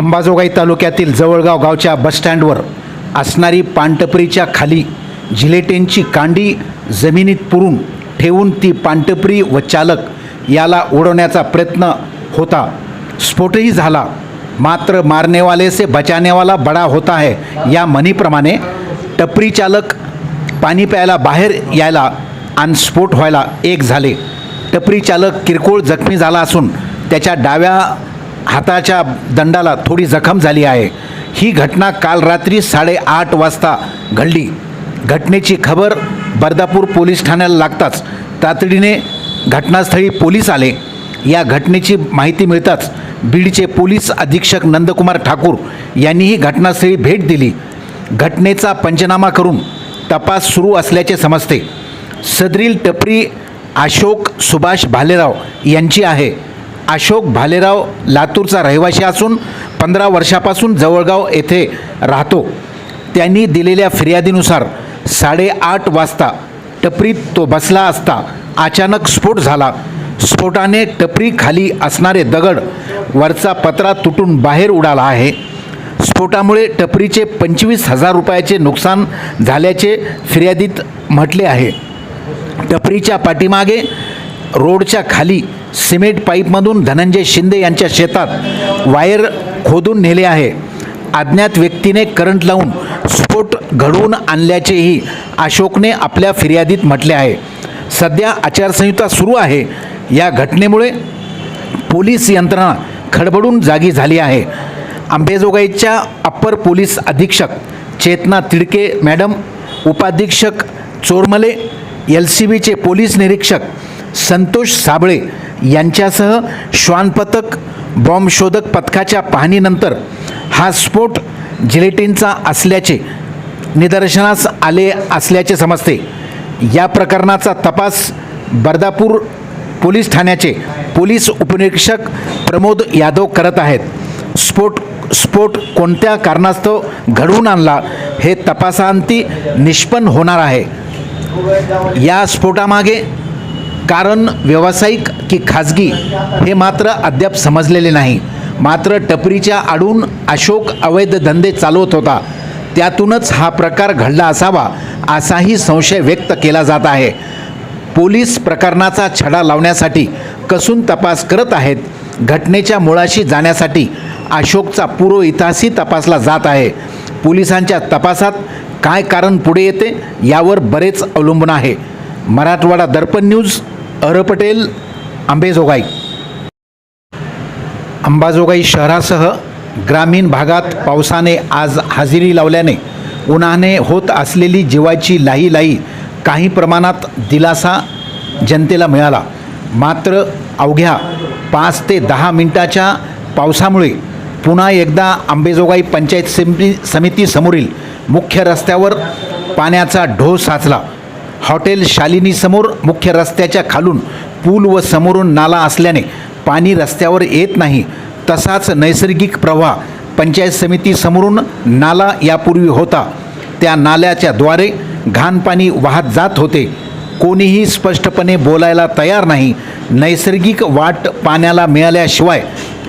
अंबाजोगाई तालुक्यातील जवळगाव गावच्या बसस्टँडवर असणारी पानटपरीच्या खाली जिलेटेनची कांडी जमिनीत पुरून ठेवून ती पानटपरी व चालक याला उडवण्याचा प्रयत्न होता. स्फोटही झाला. मात्र मारनेवाले से बचानेवाला बडा होता है या म्हणीप्रमाणे टपरी चालक पाणी प्यायला बाहेर यायला आणि स्फोट व्हायला एक झाले. टपरी चालक किरकोळ जखमी झाला असून त्याच्या डाव्या हाताच्या दंडाला थोडी जखम झाली आहे. ही घटना काल रात्री साडेआठ वाजता घडली. घटनेची खबर बर्दापूर पोलीस ठाण्याला लागताच. तातडीने घटनास्थळी पोलीस आले. या घटनेची माहिती मिळताच बीडचे पोलीस अधीक्षक नंदकुमार ठाकूर यांनीही घटनास्थळी भेट दिली. घटनेचा पंचनामा करून तपास सुरू असल्याचे समजते. सदरील टपरी अशोक सुभाष भालेराव यांची आहे. अशोक भालेराव लातूरचा रहिवासी असून पंधरा वर्षापासून जवळगाव येथे राहतो. त्यांनी दिलेल्या फिर्यादीनुसार साडेआठ वाजता टपरीत तो बसला असता अचानक स्फोट झाला. स्फोटाने टपरी खाली असणारे दगड वरचा पत्रा तुटून बाहेर उडाला आहे. स्फोटामुळे टपरीचे पंचवीस हजार रुपयाचे नुकसान झाल्याचे फिर्यादीत म्हटले आहे. टपरीच्या पाठीमागे रोडच्या खाली सिमेंट पाईपमधून धनंजय शिंदे यांच्या शेतात वायर खोदून नेले आहे. अज्ञात व्यक्तीने करंट लावून स्फोट घडवून आणल्याचेही अशोकने आपल्या फिर्यादीत म्हटले आहे. सध्या आचारसंहिता सुरू आहे. या घटनेमुळे पोलीस यंत्रणा खडबडून जागी झाली आहे. अंबेजोगाईच्या अप्पर पोलीस अधीक्षक चेतना तिडके मॅडम उपाधीक्षक चोरमले एल सी बीचे पोलीस निरीक्षक संतोष साबळे यांच्यासह श्वान पथक पथकाच्या पाहणीनंतर हा स्फोट जिलेटिनचा असल्याचे निदर्शनास आले असल्याचे समजते. या प्रकरणाचा तपास बर्दापूर पोलीस ठाण्याचे पोलीस उपनिरीक्षक प्रमोद यादव करत आहेत. स्फोट स्फोट कोणत्या कारणास्तव घडवून आणला हे तपासांती निष्पन्न होणार आहे. या स्फोटामागे कारण व्यावसायिक की खाजगी हे मात्र अद्याप समजलेले नाही. मात्र टपरीच्या आडून अशोक अवैध धंदे चालवत होता. त्यातूनच हा प्रकार घडला असावा असाही संशय व्यक्त केला जात आहे. पोलीस प्रकरणाचा छडा लावण्यासाठी कसून तपास करत आहेत? घटनेच्या मुळाशी जाण्यासाठी अशोकचा पूर्व इतिहासही तपासला जात आहे. पोलिसांच्या तपासात काय कारण पुढे येते यावर बरेच अवलंबून आहे. मराठवाडा दर्पण न्यूज अर पटेल आंबेजोगाई अंबाजोगाई शहरासह ग्रामीण भागात पावसाने आज हजेरी लावल्याने उन्हाने होत असलेली जीवाची लाही लाही काही प्रमाणात दिलासा जनतेला मिळाला. मात्र अवघ्या पाच ते दहा मिनिटाच्या पावसामुळे पुन्हा एकदा आंबेजोगाई पंचायत समिती समितीसमोरील मुख्य रस्त्यावर पाण्याचा ढो साचला. हॉटेल शालिनीसमोर मुख्य रस्त्याच्या खालून पूल व समोरून नाला असल्याने पाणी रस्त्यावर येत नाही. तसाच नैसर्गिक प्रवाह पंचायत समितीसमोरून नाला यापूर्वी होता. त्या नाल्याच्या द्वारे घाण पाणी वाहत जात होते. कोणीही स्पष्टपणे बोलायला तयार नाही. नैसर्गिक वाट पाण्याला मिळाल्याशिवाय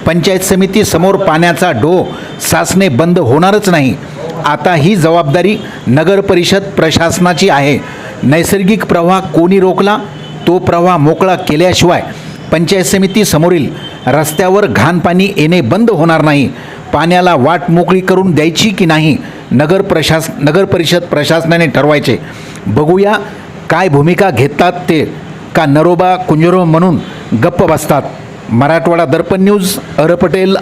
पंचायत समितीसमोर पाण्याचा डो साचणे बंद होणारच नाही. आता ही जबाबदारी नगरपरिषद प्रशासनाची आहे. नैसर्गिक प्रवाह कोणी रोखला? तो प्रवाह मोकळा केल्याशिवाय पंचायत समिती समोरील रस्त्यावर घाण पाणी येणे बंद होणार नाही. पाण्याला वाट मोकळी करून द्यायची की नाही नगर प्रशास नगर परिषद प्रशासनाने ठरवायचे. बघूया काय भूमिका घेतात ते. का नरोबा कुंजरो म्हणून गप्प बसतात? Marathwada Darpan news R Patel